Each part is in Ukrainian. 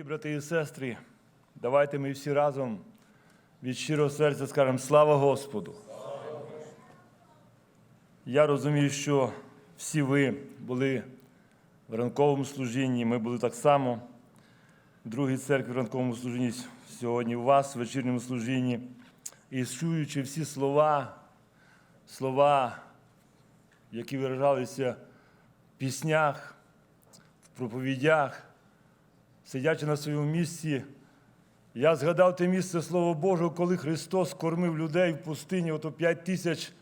Дорогі брати і сестри, давайте ми всі разом від щирого серця скажемо слава Господу. Я розумію, що всі ви були в ранковому служінні, ми були так само в другій церкві в ранковому служінні сьогодні у вас, в вечірньому служінні. І чуючи всі слова, слова, які виражалися в піснях, в проповідях, сидячи на своєму місці, я згадав те місце Слово Божого, коли Христос кормив людей в пустині, ото п'ять тисяч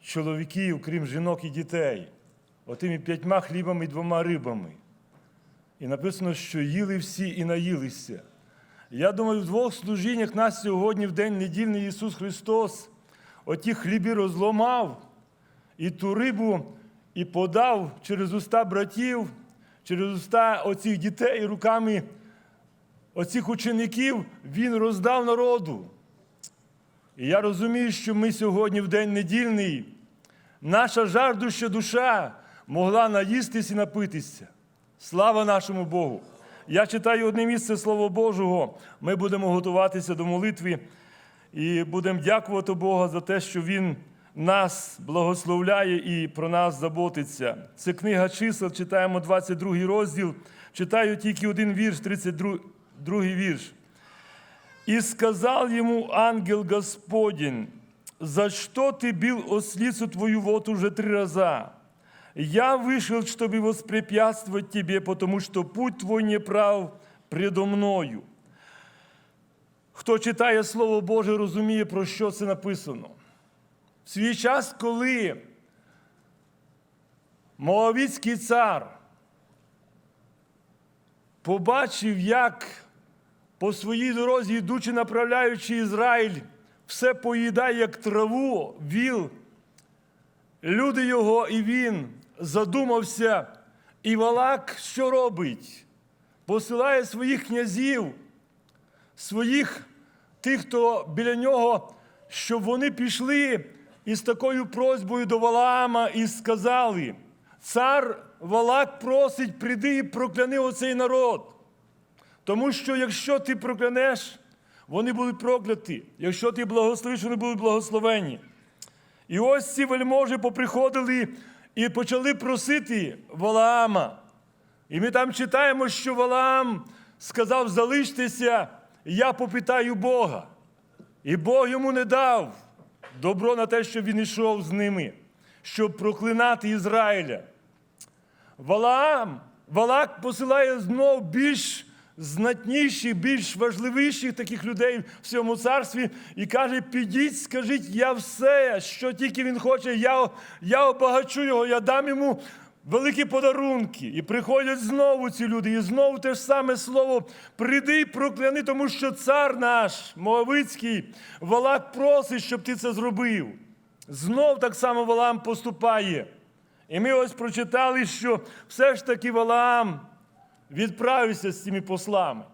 чоловіків, крім жінок і дітей, отими п'ятьма хлібами і двома рибами. І написано, що їли всі і наїлися. Я думаю, в двох служіннях нас сьогодні, в день недільний Ісус Христос, оті хліби розломав і ту рибу і подав через уста братів, через уста оцих дітей руками оцих учеників Він роздав народу. І я розумію, що ми сьогодні в день недільний, наша жардуща душа могла наїстись і напитися. Слава нашому Богу! Я читаю одне місце Слова Божого. Ми будемо готуватися до молитви і будемо дякувати Богу за те, що Він нас благословляє і про нас заботиться. Це книга чисел, читаємо 22 розділ. Читаю тільки один вірш, 32 другий вірш. И сказал ему ангел Господень, за что ты бил ослицу твою вот уже три раза? Я вышел, чтобы воспрепятствовать тебе, потому что путь твой не прав предо мною. Хто читає Слово Боже, розуміє, про що це написано. В свій час, коли Моавіцький цар побачив, як по своїй дорозі, йдучи, направляючи Ізраїль, все поїдає, як траву, віл. Люди його і він задумався, і Валак що робить? Посилає своїх князів, своїх тих, хто біля нього, щоб вони пішли із такою просьбою до Валаама і сказали: цар Валак просить, прийди і прокляни оцей народ. Тому що якщо ти проклянеш, вони будуть прокляті. Якщо ти благословиш, вони будуть благословені. І ось ці вельможі поприходили і почали просити Валаама. І ми там читаємо, що Валаам сказав: залиштеся, я попитаю Бога. І Бог йому не дав добро на те, що він йшов з ними, щоб проклинати Ізраїля. Валаам, Валак посилає знов більш знатніших, більш важливіших таких людей в цьому царстві і каже: підіть, скажіть, я все, що тільки він хоче, я, я обагачу його, я дам йому великі подарунки. І приходять знову ці люди, і знову те ж саме слово: прийди і прокляни, тому що цар наш, Моавицький, Валак просить, щоб ти це зробив. Знов так само Валаам поступає. І ми ось прочитали, що все ж таки Валаам відправився з цими послами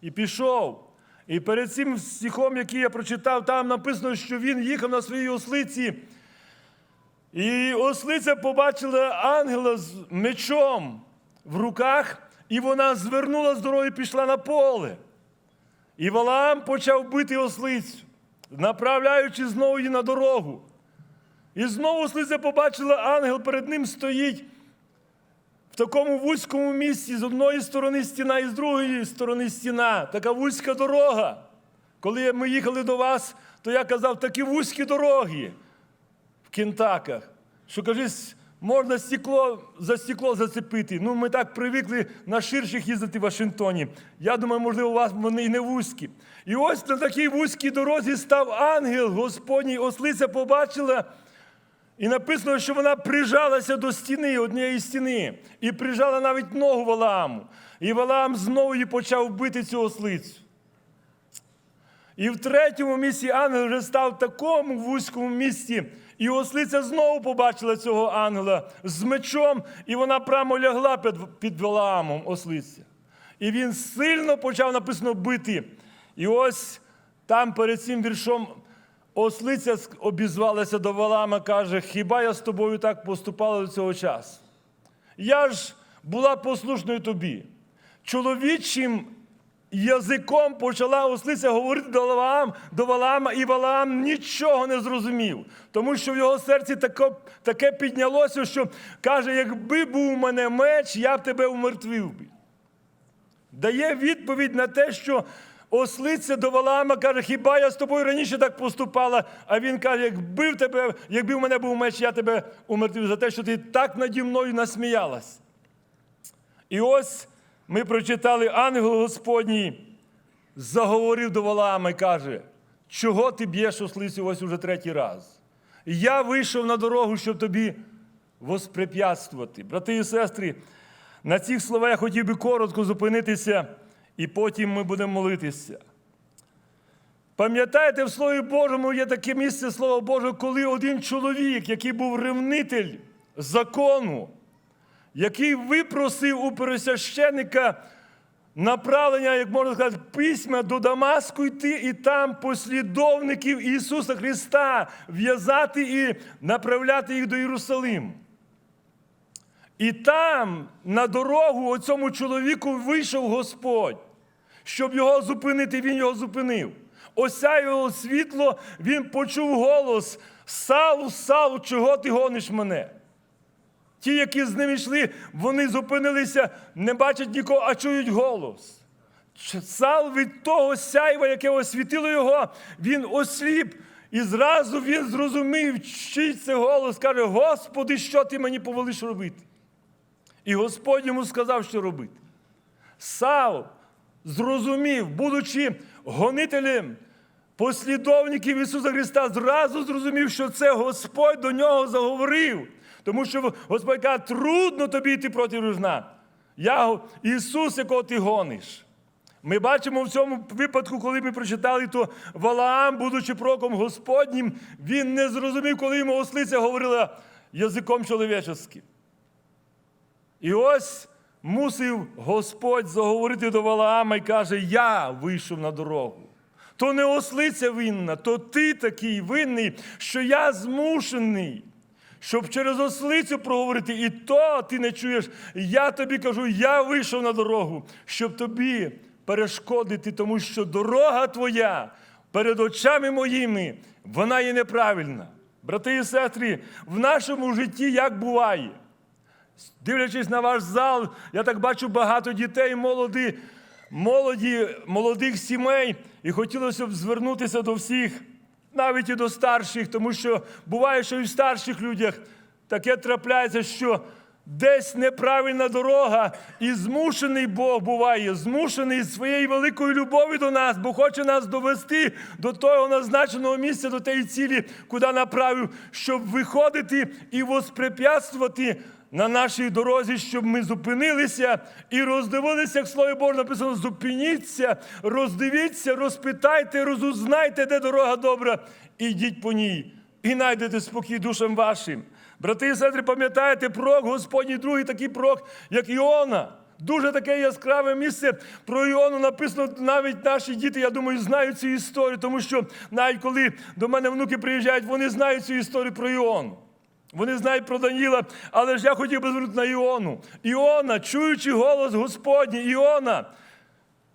і пішов. І перед цим стихом, який я прочитав, там написано, що він їхав на своїй ослиці. І ослиця побачила ангела з мечом в руках, і вона звернула з дороги і пішла на поле. І Валаам почав бити ослицю, направляючи знову її на дорогу. І знову ослиця побачила, ангел перед ним стоїть в такому вузькому місці з одної сторони стіна і з другої сторони стіна. Така вузька дорога. Коли ми їхали до вас, то я казав, такі вузькі дороги кінтаках, що кажись, можна стекло, за стекло зацепити. Ну, ми так привикли на ширших їздити в Вашингтоні. Я думаю, можливо, у вас вони і не вузькі. І ось на такій вузькій дорозі став ангел Господній, ослиця побачила. І написано, що вона прижалася до стіни, однієї стіни, і прижала навіть ногу Валааму. І Валаам знову її почав бити цю ослицю. І в третьому місці ангел вже став в такому вузькому місці, і ослиця знову побачила цього ангела з мечом, і вона прямо лягла під, під Валаамом ослиця. І він сильно почав написано бити. І ось там перед цим віршом Ослиця обізвалася до Валама, каже, хіба я з тобою так поступала до цього часу? Я ж була послушною тобі. Чоловічим язиком почала ослиця говорити до Валаам, до Валаама, і Валаам нічого не зрозумів, тому що в його серці таке, таке піднялося, що каже: якби був у мене меч, я б тебе умертвив би. Дає відповідь на те, що ослиця до Валаама каже, хіба я з тобою раніше так поступала? А він каже, якби в тебе, якби в мене був меч, я тебе умертвив за те, що ти так наді мною насміялась. І ось ми прочитали, ангел Господній заговорив до Валаама і каже, чого ти б'єш ослицю ось уже третій раз? Я вийшов на дорогу, щоб тобі воспрепятствувати. Брати і сестри, на цих словах я хотів би коротко зупинитися, і потім ми будемо молитися. Пам'ятаєте, в Слові Божому є таке місце Слова Божого, коли один чоловік, який був ревнитель закону, який випросив у пересвященника направлення, як можна сказати, письма до Дамаску йти, і там послідовників Ісуса Христа в'язати і направляти їх до Єрусалиму. І там на дорогу оцьому чоловіку вийшов Господь, щоб його зупинити, він його зупинив. Осяяло світло, він почув голос: Саву, Саву, чого ти гониш мене? Ті, які з ним йшли, вони зупинилися, не бачать нікого, а чують голос. Сал від того сяйва, яке освітило його, він осліп. І зразу він зрозумів, чий це голос, каже: Господи, що ти мені повелиш робити? І Господь йому сказав, що робити. Сав зрозумів, будучи гонителем послідовників Ісуса Христа, зразу зрозумів, що це Господь до нього заговорив. Тому що Господь каже, трудно тобі йти проти ружна. Я Ісус, якого ти гониш. Ми бачимо в цьому випадку, коли ми прочитали, то Валаам, будучи проком Господнім, він не зрозумів, коли йому ослиця говорила язиком чоловіческим. І ось мусив Господь заговорити до Валаама і каже: Я вийшов на дорогу. То не ослиця винна, то ти такий винний, що я змушений, щоб через ослицю проговорити, і то ти не чуєш. Я тобі кажу, я вийшов на дорогу, щоб тобі перешкодити, тому що дорога твоя перед очами моїми, вона є неправильна. Брати і сестри, в нашому житті як буває? Дивлячись на ваш зал, я так бачу багато дітей, молоді, молоді, молодих сімей, і хотілося б звернутися до всіх, навіть і до старших, тому що буває, що і в старших людях таке трапляється, що десь неправильна дорога, і змушений Бог буває, змушений своєю великою любові до нас, бо хоче нас довести до того назначеного місця, до тієї цілі, куди направив, щоб виходити і воспрепятствувати на нашій дорозі, щоб ми зупинилися і роздивилися, як в Слові Боже написано: зупиніться, роздивіться, розпитайте, розузнайте, де дорога добра, і йдіть по ній, і знайдете спокій душам вашим. Брати і сестри, пам'ятаєте пророк Господній другий такий пророк, як Іона. Дуже таке яскраве місце про Іону написано навіть наші діти, я думаю, знають цю історію, тому що навіть коли до мене внуки приїжджають, вони знають цю історію про Іону. Вони знають про Даніла, але ж я хотів би звернути на Іону. Іона, чуючи голос Господній, Іона,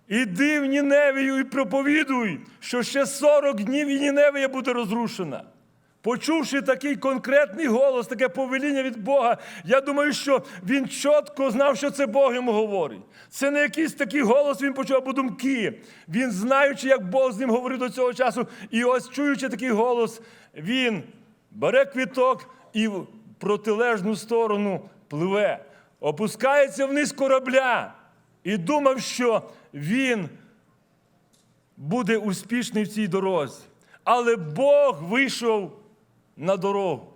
іди в Ніневію і проповідуй, що ще 40 днів і Ніневія буде розрушена. Почувши такий конкретний голос, таке повеління від Бога, я думаю, що він чітко знав, що це Бог йому говорить. Це не якийсь такий голос, він почув або думки. Він, знаючи, як Бог з ним говорив до цього часу, і ось чуючи такий голос, він бере квіток і в протилежну сторону пливе, опускається вниз корабля і думав, що він буде успішний в цій дорозі. Але Бог вийшов на дорогу.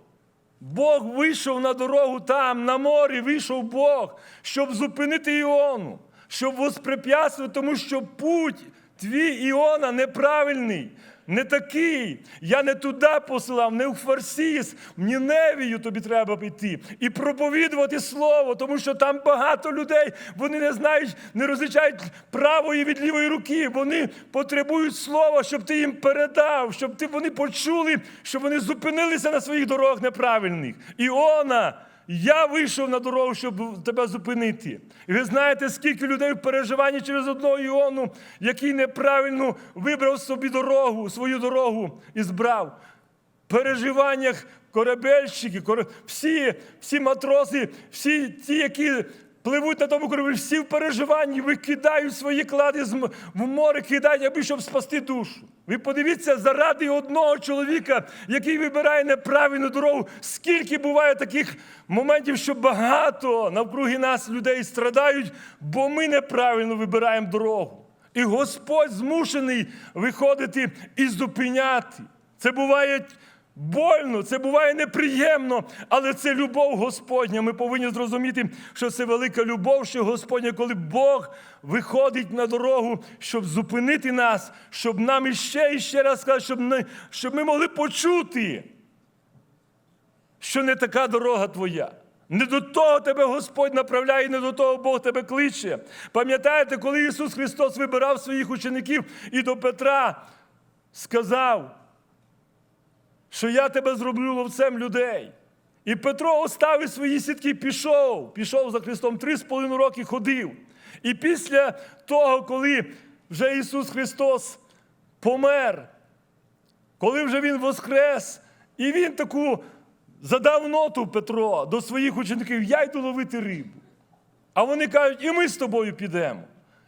Бог вийшов на дорогу там, на морі, вийшов Бог, щоб зупинити Іону, щоб воспрепятствувати, тому що путь твій Іона неправильний, не такий. Я не туди посилав, не у Фарсіс, в Ніневію тобі треба піти і проповідувати слово, тому що там багато людей, вони не знають, не розлічають правої від лівої руки. Вони потребують слова, щоб ти їм передав, щоб ти, вони почули, щоб вони зупинилися на своїх дорогах неправильних. Іона я вийшов на дорогу, щоб тебе зупинити. І ви знаєте, скільки людей в переживанні через одного Іону, який неправильно вибрав собі дорогу, свою дорогу і збрав. В переживаннях корабельщики, всі, всі матроси, всі ті, які пливуть на тому кораблі, всі в переживанні викидають свої клади в море, кидають, аби щоб спасти душу. Ви подивіться, заради одного чоловіка, який вибирає неправильну дорогу, скільки буває таких моментів, що багато навкруги нас людей страдають, бо ми неправильно вибираємо дорогу. І Господь змушений виходити і зупиняти. Це буває больно, це буває неприємно, але це любов Господня. Ми повинні зрозуміти, що це велика любов, що Господня, коли Бог виходить на дорогу, щоб зупинити нас, щоб нам іще і ще раз сказати, щоб, ми- щоб ми могли почути, що не така дорога твоя. Не до того тебе Господь направляє, не до того Бог тебе кличе. Пам'ятаєте, коли Ісус Христос вибирав своїх учеників і до Петра сказав, що я тебе зроблю ловцем людей. І Петро оставив свої сітки пішов. Пішов за Христом три з половиною роки ходив. І після того, коли вже Ісус Христос помер, коли вже Він воскрес, і Він таку задав ноту Петро до своїх учеників: я йду ловити рибу. А вони кажуть, і ми з тобою підемо.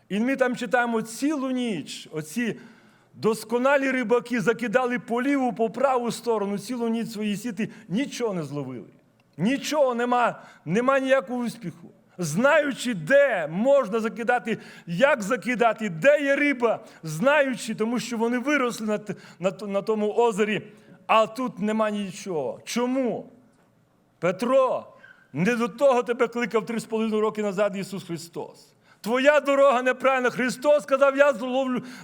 І ми там читаємо цілу ніч. Оці досконалі рибаки закидали по ліву, по праву сторону, цілу ніч свої сіти, нічого не зловили. Нічого нема, нема ніякого успіху. Знаючи, де можна закидати, як закидати, де є риба, знаючи, тому що вони виросли на, на, на тому озері, а тут нема нічого. Чому? Петро, не до того тебе кликав три з половиною роки назад Ісус Христос. Твоя дорога неправильна. Христос сказав, я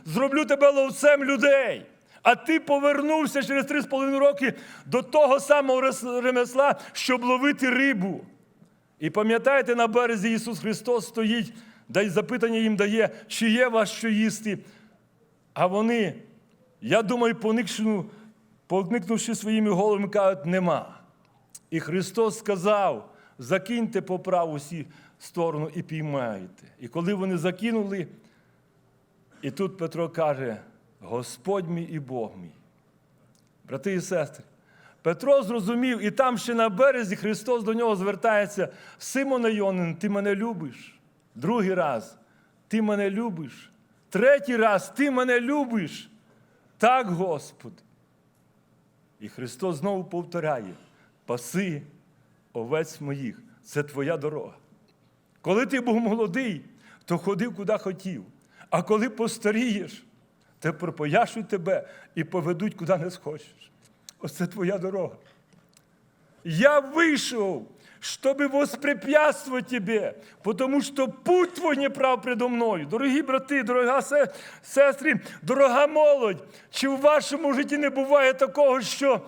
зроблю тебе ловцем людей. А ти повернувся через три з половиною роки до того самого ремесла, щоб ловити рибу. І пам'ятаєте, на березі Ісус Христос стоїть, да й запитання їм дає, чи є вас що їсти. А вони, я думаю, поникнувши своїми головами, кажуть, нема. І Христос сказав: закиньте по праву сі сторону і піймаєте. І коли вони закинули, і тут Петро каже: Господь мій і Бог мій. Брати і сестри, Петро зрозумів, і там ще на березі Христос до нього звертається: Симона Йонин, ти мене любиш. Другий раз, ти мене любиш. Третій раз, ти мене любиш. Так, Господи. І Христос знову повторяє: паси овець моїх, це твоя дорога. Коли ти був молодий, то ходив куди хотів. А коли постарієш, то пропояшуть тебе і поведуть куди не схочеш. Ось це твоя дорога. Я вышел, чтобы воспрепятствовать тебе, потому что путь твой не прав предо мною. Дорогі брати, дорога сестри, дорога молодь, чи в вашому житті не буває такого, що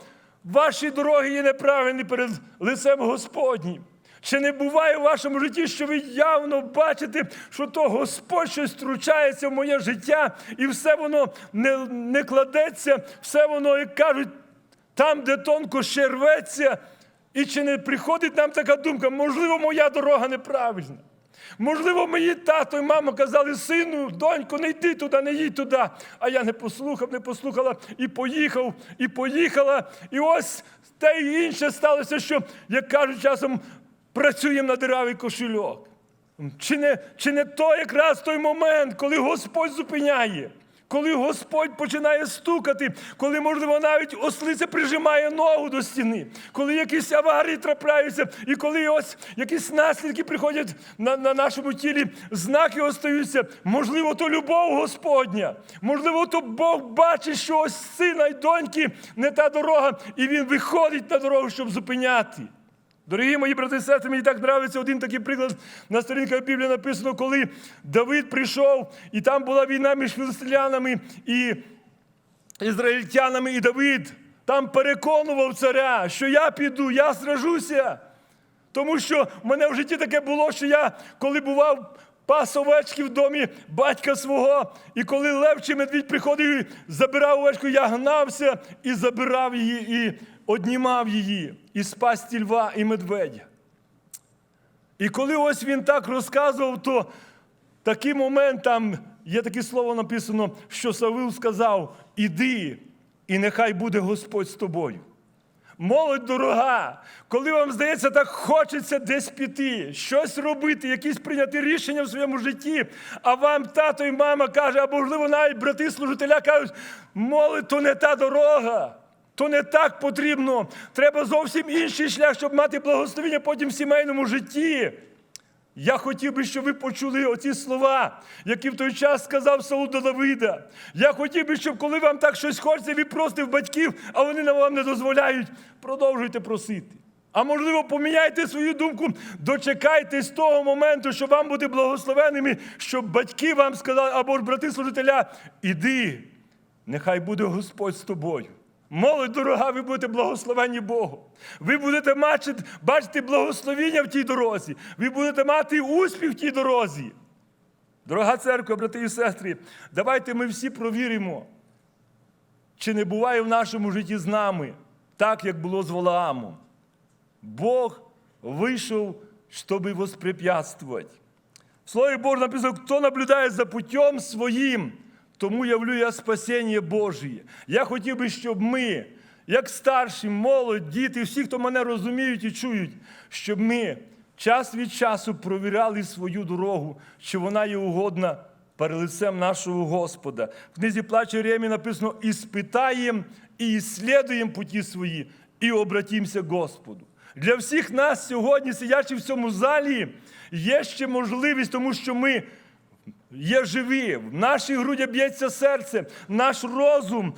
ваші дороги є неправильні перед лицем Господнім? Чи не буває в вашому житті, що ви явно бачите, що то Господь щось втручається в моє життя, і все воно не, не кладеться, все воно, як кажуть, там, де тонко ще рветься, і чи не приходить нам така думка, можливо, моя дорога неправильна. Можливо, мої тато і мама казали, сину, донько, не йди туди, не їдь туди. А я не послухав, не послухала і поїхав, і поїхала. І ось те і інше сталося, що, як кажуть, часом працюємо на диравий кошельок. Чи не, чи не то якраз той момент, коли Господь зупиняє? Коли Господь починає стукати, коли, можливо, навіть ослиця прижимає ногу до стіни, коли якісь аварії трапляються, і коли ось якісь наслідки приходять на, на нашому тілі, знаки остаються, можливо, то любов Господня, можливо, то Бог бачить, що ось сина й доньки не та дорога, і він виходить на дорогу, щоб зупиняти. Дорогі мої брати і сестри, мені так подобається один такий приклад на сторінках Біблії написано, коли Давид прийшов, і там була війна між філистимлянами і ізраїльтянами, і Давид там переконував царя, що я піду, я сражуся. Тому що в мене в житті таке було, що я, коли бував пас овечки в домі батька свого, і коли лев чи медвідь приходив і забирав овечку, я гнався і забирав її, і однімав її, і спасті льва і медведя. І коли ось він так розказував, то такий момент там є таке слово написано, що Савил сказав: Іди, і нехай буде Господь з тобою. Молодь дорога, коли вам здається, так хочеться десь піти, щось робити, якісь прийняти рішення в своєму житті, а вам тато і мама каже, або можливо навіть брати служителя кажуть, молодь, то не та дорога. То не так потрібно. Треба зовсім інший шлях, щоб мати благословення потім в сімейному житті. Я хотів би, щоб ви почули оці слова, які в той час сказав Саул до Давида. Я хотів би, щоб коли вам так щось хочеться, ви просите в батьків, а вони вам не дозволяють, продовжуйте просити. А можливо, поміняйте свою думку, дочекайтесь того моменту, щоб вам бути благословеними, щоб батьки вам сказали, або ж брати служителя, іди, нехай буде Господь з тобою. Молодь дорога, ви будете благословені Богом. Ви будете бачити, бачити благословіння в тій дорозі. Ви будете мати успіх в тій дорозі. Дорога церква, брати і сестри, давайте ми всі провіримо, чи не буває в нашому житті з нами так, як було з Валаамом. Бог вийшов, щоб воспрепятствовать. В Слові написано, хто наблюдає за путем своїм, тому явлю я спасіння Божє. Я хотів би, щоб ми, як старші, молодь, діти, всі, хто мене розуміють і чують, щоб ми час від часу провіряли свою дорогу, чи вона є угодна перед лицем нашого Господа. В книзі плаче Єремії написано: і спитаєм, і іслідуєм путі свої, і обратімся Господу. Для всіх нас сьогодні, сидячи в цьому залі, є ще можливість, тому що ми є живі, в нашій груді б'ється серце, наш розум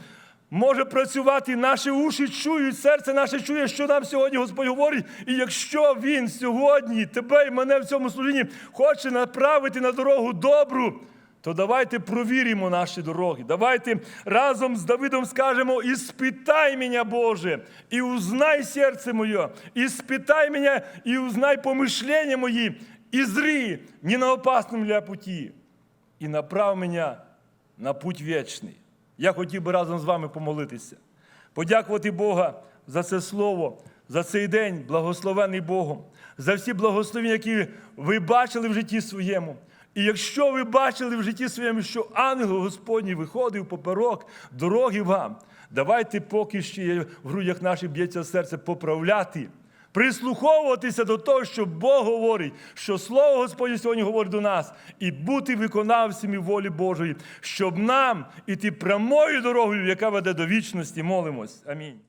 може працювати, наші уші чують, серце наше чує, що нам сьогодні Господь говорить. І якщо Він сьогодні тебе і мене в цьому служінні хоче направити на дорогу добру, то давайте провіримо наші дороги. Давайте разом з Давидом скажемо: і спитай мене, Боже, і узнай серце моє, і спитай мене, і узнай помишлення мої, і зри не на опасному ля путі і направ мене на путь вічний. Я хотів би разом з вами помолитися, подякувати Бога за це слово, за цей день, благословений Богом, за всі благословення, які ви бачили в житті своєму. І якщо ви бачили в житті своєму, що ангел Господній виходив поперек дороги вам, давайте поки ще в грудях наших б'ється серце поправляти прислуховуватися до того, що Бог говорить, що Слово Господнє сьогодні говорить до нас, і бути виконавцями волі Божої, щоб нам іти прямою дорогою, яка веде до вічності. Молимось. Амінь.